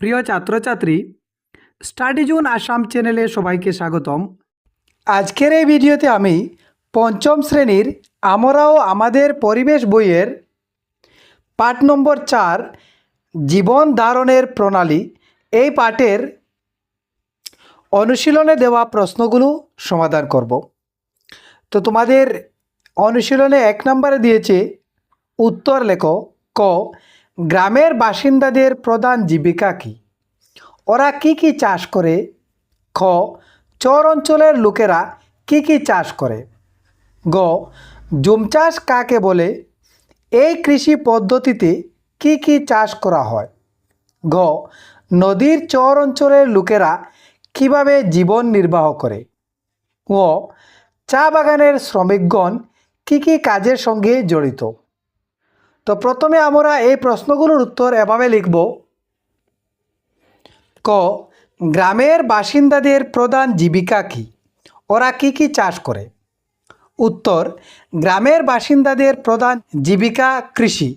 প্রিয় ছাত্রছাত্রী study zone Assam চ্যানেলে সবাইকে স্বাগতম। আজকের এই ভিডিওতে আমি পঞ্চম শ্রেণির আমরাও আমাদের পরিবেশ বইয়ের পাঠ নম্বর চার, জীবন ধারণের প্রণালী এই পাঠের অনুশীলনে দেওয়া প্রশ্নগুলো সমাধান করব। তো তোমাদের অনুশীলনে এক নম্বরে দিয়েছে, উত্তর লেখো, ক গ্রামের বাসিন্দাদের প্রধান জীবিকা কী? ওরা কি কি চাষ করে? খ, চর অঞ্চলের লোকেরা কি কি চাষ করে? গ, জুম চাষ কাকে বলে? এই কৃষি পদ্ধতিতে কি কি চাষ করা হয়? গ, নদীর চর অঞ্চলের লোকেরা কীভাবে জীবন নির্বাহ করে? ও চা বাগানের শ্রমিকগণ কি কি কাজের সঙ্গে জড়িত? তো প্রথমে আমরা এই প্রশ্নগুলোর উত্তর এভাবে লিখব। ক, গ্রামের বাসিন্দাদের প্রধান জীবিকা কী? ওরা কি কি চাষ করে? উত্তর, গ্রামের বাসিন্দাদের প্রধান জীবিকা কৃষি।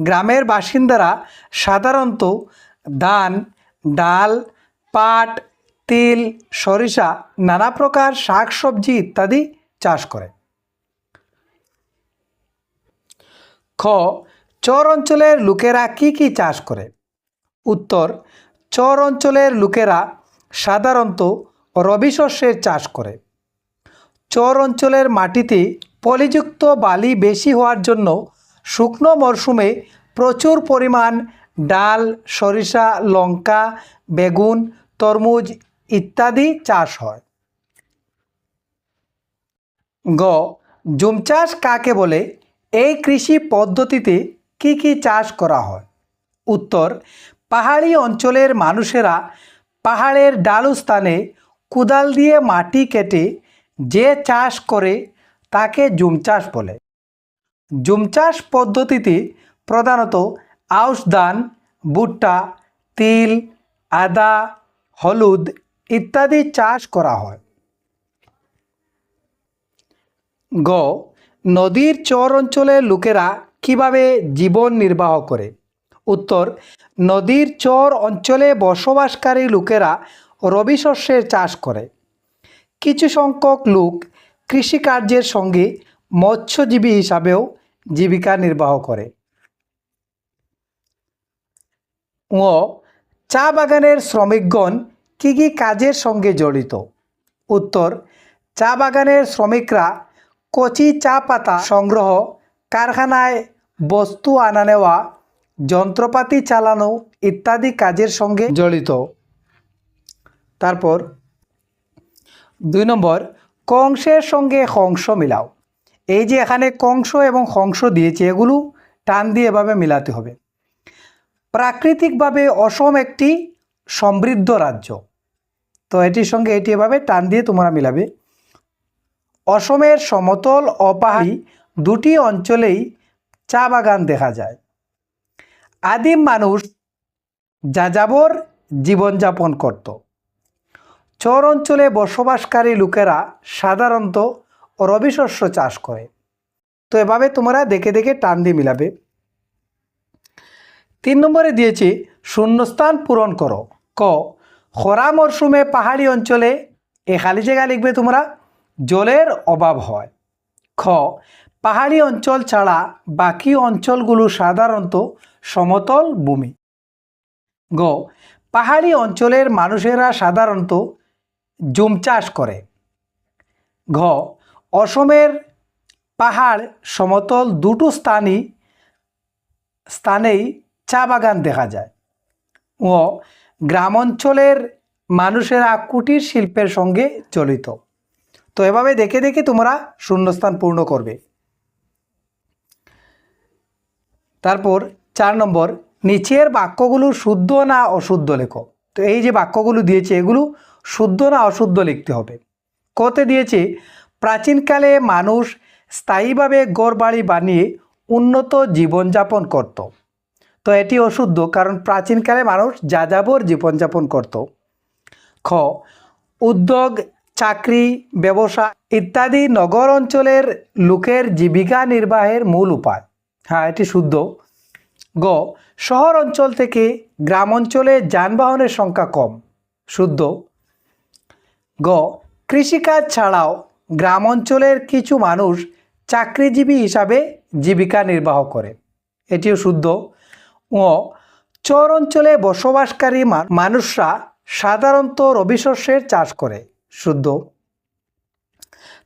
গ্রামের বাসিন্দারা সাধারণত ধান, ডাল, পাট, তিল, সরিষা, নানা প্রকার শাকসবজি ইত্যাদি চাষ করে। খ চর অঞ্চলের লোকেরা কি কি চাষ করে? উত্তর চর অঞ্চলের লোকেরা সাধারণত রবি শস্যের চাষ করে। চর অঞ্চলের মাটিতে পলিযুক্ত বালি বেশি হওয়ার জন্য শুকনো মরশুমে প্রচুর পরিমাণ ডাল, সরিষা, লঙ্কা, বেগুন, তরমুজ ইত্যাদি চাষ হয়। গ, জুম চাষ কাকে বলে? এই কৃষি পদ্ধতিতে কি কি চাষ করা হয়? উত্তর, পাহাড়ি অঞ্চলের মানুষেরা পাহাড়ের ডালু স্থানে কুদাল দিয়ে মাটি কেটে যে চাষ করে তাকে জুম চাষ বলে। জুম চাষ পদ্ধতিতে প্রধানত আউশ ধান, ভুট্টা, তিল, আদা, হলুদ ইত্যাদি চাষ করা হয়। গ নদীর চর অঞ্চলের লোকেরা কীভাবে জীবন নির্বাহ করে? উত্তর, নদীর চর অঞ্চলে বসবাসকারী লোকেরা রবি শস্যের চাষ করে। কিছু সংখ্যক লোক কৃষিকার্যের সঙ্গে মৎস্যজীবী হিসাবেও জীবিকা নির্বাহ করে। ও চা বাগানের শ্রমিকগণ কী কী কাজের সঙ্গে জড়িত? উত্তর, চা বাগানের শ্রমিকরা কচি চা পাতা সংগ্রহ কারখানায় বস্তু আনা নেওয়া, যন্ত্রপাতি চালানো ইত্যাদি কাজের সঙ্গে জড়িত। তারপর, দুই নম্বর, কংসের সঙ্গে হংস মিলাও। এই যে এখানে কংস এবং হংস দিয়েছে, এগুলো টান দিয়ে এভাবে মিলাতে হবে। প্রাকৃতিকভাবে অসম একটি সমৃদ্ধ রাজ্য। তো এটির সঙ্গে এটি এভাবে টান দিয়ে তোমরা মিলাবে। অসমের সমতল ও দুটি অঞ্চলেই চা বাগান দেখা যায়। আদিম মানুষ যাযাবর জীবনযাপন করত। চর অঞ্চলে বসবাসকারী লোকেরা সাধারণত রবি শস্য চাষ করে। তো এভাবে তোমরা দেখে দেখে টান দিয়ে মিলাবে। তিন নম্বরে দিয়েছি, শূন্যস্থান পূরণ করো। ক, খরা মরশুমে পাহাড়ি অঞ্চলে এ খালি জায়গা লিখবে তোমরা। জলের অভাব হয়। খ, পাহাড়ি অঞ্চল ছাড়া বাকি অঞ্চলগুলো সাধারণত সমতল ভূমি। গ, পাহাড়ি অঞ্চলের মানুষেরা সাধারণত জুম চাষ করে। ঘ, অসমের পাহাড় সমতল দুটো স্থানই স্থানেই চা বাগান দেখা যায়। ও গ্রাম অঞ্চলের মানুষেরা কুটির শিল্পের সঙ্গে জড়িত। তো এভাবে দেখে দেখে তোমরা শূন্যস্থান পূর্ণ করবে। তারপর চার নম্বর, নিচের বাক্যগুলো শুদ্ধ না অশুদ্ধ লেখো। তো এই যে বাক্যগুলো দিয়েছে, এগুলো শুদ্ধ না অশুদ্ধ লিখতে হবে। কতে দিয়েছে, প্রাচীনকালে মানুষ স্থায়ীভাবে গড়বাড়ি বানিয়ে উন্নত জীবনযাপন করত। তো এটি অশুদ্ধ, কারণ প্রাচীনকালে মানুষ যাযাবর জীবনযাপন করত। খ, উদ্যোগ চাকরি, ব্যবসা ইত্যাদি নগর অঞ্চলের লোকের জীবিকা নির্বাহের মূল উপায়। হ্যাঁ এটি শুদ্ধ। গ, শহর অঞ্চল থেকে গ্রাম অঞ্চলে যানবাহনের সংখ্যা কম। শুদ্ধ। গ, কৃষিকাজ ছাড়াও গ্রাম অঞ্চলের কিছু মানুষ চাকরিজীবী হিসাবে জীবিকা নির্বাহ করে। এটিও শুদ্ধ। ও চর অঞ্চলে বসবাসকারী মানুষরা সাধারণত রবি শস্যের চাষ করে। শুদ্ধ।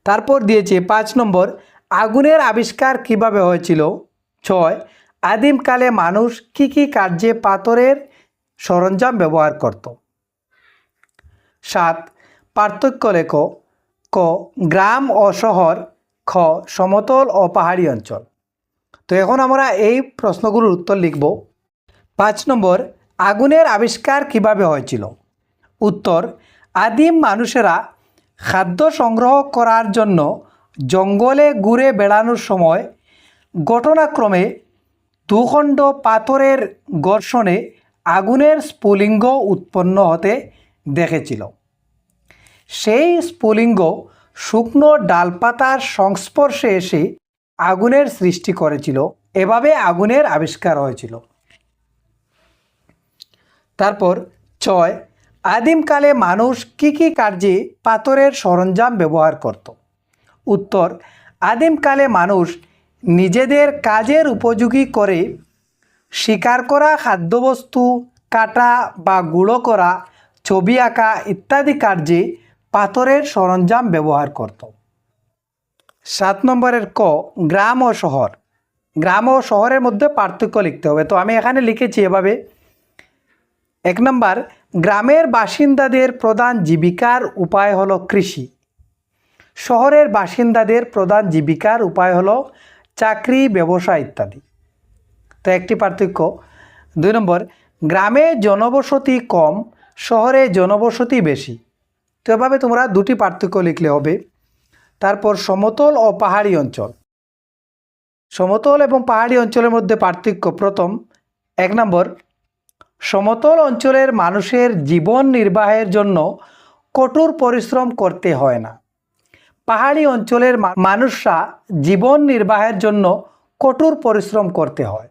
তারপর দিয়েছে পাঁচ নম্বর, আগুনের আবিষ্কার কীভাবে হয়েছিল? ছয় আদিমকালে মানুষ কি কি কার্যে পাথরের সরঞ্জাম ব্যবহার করত? সাত, পার্থক্য লেখ। ক, গ্রাম ও শহর। খ, সমতল ও পাহাড়ি অঞ্চল। তো এখন আমরা এই প্রশ্নগুলোর উত্তর লিখব। পাঁচ নম্বর, আগুনের আবিষ্কার কীভাবে হয়েছিল? উত্তর আদিম মানুষেরা খাদ্য সংগ্রহ করার জন্য জঙ্গলে ঘুরে বেড়ানোর সময় ঘটনাক্রমে দুখণ্ড পাথরের ঘর্ষণে আগুনের স্ফুলিঙ্গ উৎপন্ন হতে দেখেছিল। সেই স্ফুলিঙ্গ শুকনো ডালপাতার সংস্পর্শে এসে আগুনের সৃষ্টি করেছিল। এভাবে আগুনের আবিষ্কার হয়েছিল। তারপর ছয় আদিমকালে মানুষ কি কি কার্যে পাথরের সরঞ্জাম ব্যবহার করত? উত্তর আদিমকালে মানুষ নিজেদের কাজের উপযোগী করে শিকার করা খাদ্যবস্তু, কাটা বা গুঁড়ো করা, ছবি আঁকা ইত্যাদি কার্যে পাথরের সরঞ্জাম ব্যবহার করত। সাত নম্বরের ক, গ্রাম ও শহর। গ্রাম ও শহরের মধ্যে পার্থক্য লিখতে হবে। তো আমি এখানে লিখেছি এভাবে। এক নম্বর গ্রামের বাসিন্দাদের প্রধান জীবিকার উপায় হলো কৃষি। শহরের বাসিন্দাদের প্রধান জীবিকার উপায় হলো চাকরি, ব্যবসা ইত্যাদি। তো একটি পার্থক্য। দুই নম্বর, গ্রামে জনবসতি কম, শহরে জনবসতি বেশি। তো এভাবে তোমরা দুটি পার্থক্য লিখলে হবে। তারপর সমতল ও পাহাড়ি অঞ্চল। সমতল এবং পাহাড়ি অঞ্চলের মধ্যে পার্থক্য প্রথম। এক নম্বর সমতল অঞ্চলের মানুষের জীবন নির্বাহের জন্য কঠোর পরিশ্রম করতে হয় না। পাহাড়ি অঞ্চলের মানুষরা জীবন নির্বাহের জন্য কঠোর পরিশ্রম করতে হয়।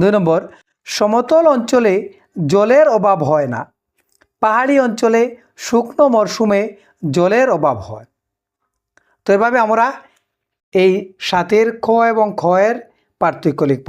দুই নম্বর, সমতল অঞ্চলে জলের অভাব হয় না। পাহাড়ি অঞ্চলে শুকনো মরশুমে জলের অভাব হয়। তো এভাবে আমরা এই সাতের খ এবং খ এর পার্থক্য লিখব।